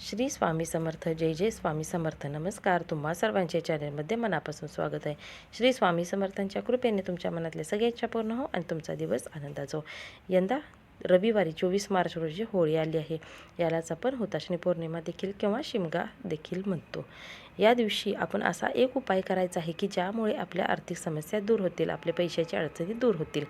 श्री स्वामी समर्थ जय जय स्वामी समर्थ. नमस्कार तुम्हा सर्वांच्या चॅनलमध्ये मनापासून स्वागत आहे. श्री स्वामी समर्थांच्या कृपेने तुमच्या मनातल्या सगळ्या इच्छा पूर्ण हो आणि तुमचा दिवस आनंदाचा हो. यंदा रविवारी चोवीस मार्च रोजी होळी आली आहे. यालाच आपण हुताशनी पौर्णिमा देखील किंवा शिमगा देखील म्हणतो. या दिवशी आपण असा एक उपाय करायचा आहे की ज्यामुळे आपल्या आर्थिक समस्या दूर होतील आपल्या पैशाच्या अडचणी दूर होतील.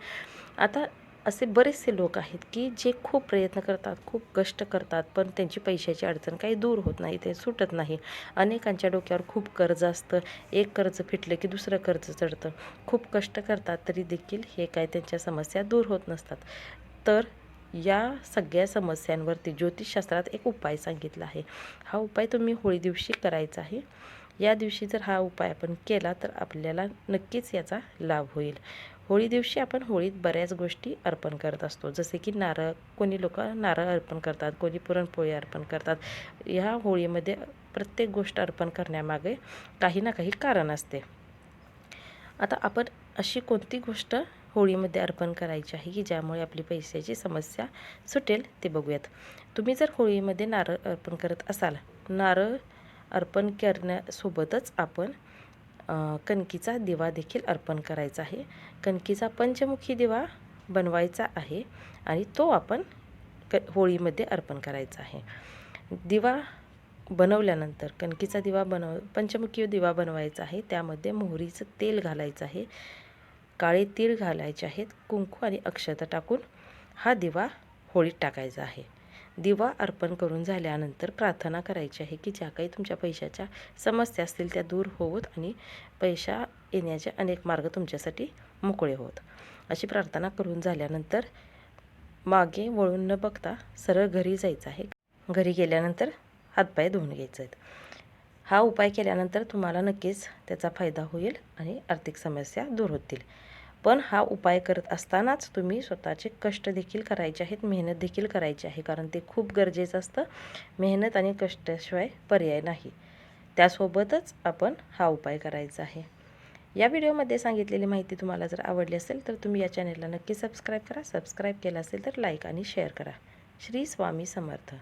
आता असे बरेचसे लोक आहेत की जे खूप प्रयत्न करतात खूप कष्ट करतात पण त्यांची पैशाची अडचण काही दूर होत नाही ते सुटत नाही. अनेकांच्या डोक्यावर खूप कर्ज असतं. एक कर्ज फिटलं की दुसरं कर्ज चढतं. खूप कष्ट करतात तरी देखील हे काय त्यांच्या समस्या दूर होत नसतात. तर या सगळ्या समस्यांवरती ज्योतिषशास्त्रात एक उपाय सांगितला आहे. हा उपाय तुम्ही होळी दिवशी करायचा आहे. या दिवशी जर हा उपाय आपण केला तर आपल्याला नक्कीच याचा लाभ होईल. होळी दिवशी आपण होळीत बऱ्याच गोष्टी अर्पण करत असतो. जसे की नारळ कोणी लोक नारळ अर्पण करतात कोणी पुरणपोळी अर्पण करतात. ह्या होळीमध्ये प्रत्येक गोष्ट अर्पण करण्यामागे काही ना काही कारण असते. आता आपण अशी कोणती गोष्ट होळीमध्ये अर्पण करायची आहे की ज्यामुळे आपली पैशाची समस्या सुटेल ते बघूयात. तुम्ही जर होळीमध्ये नारळ अर्पण करत असाल नारळ अर्पण करण्यासोबतच आपण कणकीचा दिवा देखील अर्पण करायचा आहे. कणकीचा पंचमुखी दिवा बनवायचा आहे आणि तो आपण क होळीमध्ये अर्पण करायचा आहे. दिवा बनवल्यानंतर कणकीचा दिवा बनव पंचमुखी दिवा बनवायचा आहे. त्यामध्ये मोहरीचं तेल घालायचं आहे. काळे तीळ घालायचे आहेत. कुंकू आणि अक्षता टाकून हा दिवा होळीत टाकायचा आहे. दिवा अर्पण करून झाल्यानंतर प्रार्थना करायची आहे की ज्या काही तुमच्या पैशाच्या समस्या असतील त्या दूर होत आणि पैसा येण्याचे अनेक मार्ग तुमच्यासाठी मोकळे होत. अशी प्रार्थना करून झाल्यानंतर मागे वळून न बघता सरळ घरी जायचं आहे. घरी गेल्यानंतर हातपाय धुवून घ्यायचे आहेत. हा उपाय केल्यानंतर तुम्हाला नक्कीच त्याचा फायदा होईल आणि आर्थिक समस्या दूर होतील. पण हा उपाय करत असतानाच तुम्ही स्वतःचे कष्ट देखील करायचे आहेत मेहनत देखील करायची आहे कारण ते खूप गरजेचं असतं. मेहनत आणि कष्टाशिवाय पर्याय नाही. त्यासोबतच आपण हा उपाय करायचा आहे. या व्हिडिओमध्ये सांगितलेली माहिती तुम्हाला जर आवडली असेल तर तुम्ही या चॅनेलला नक्की सबस्क्राईब करा. सबस्क्राईब केलं असेल तर लाईक आणि शेअर करा. श्री स्वामी समर्थ.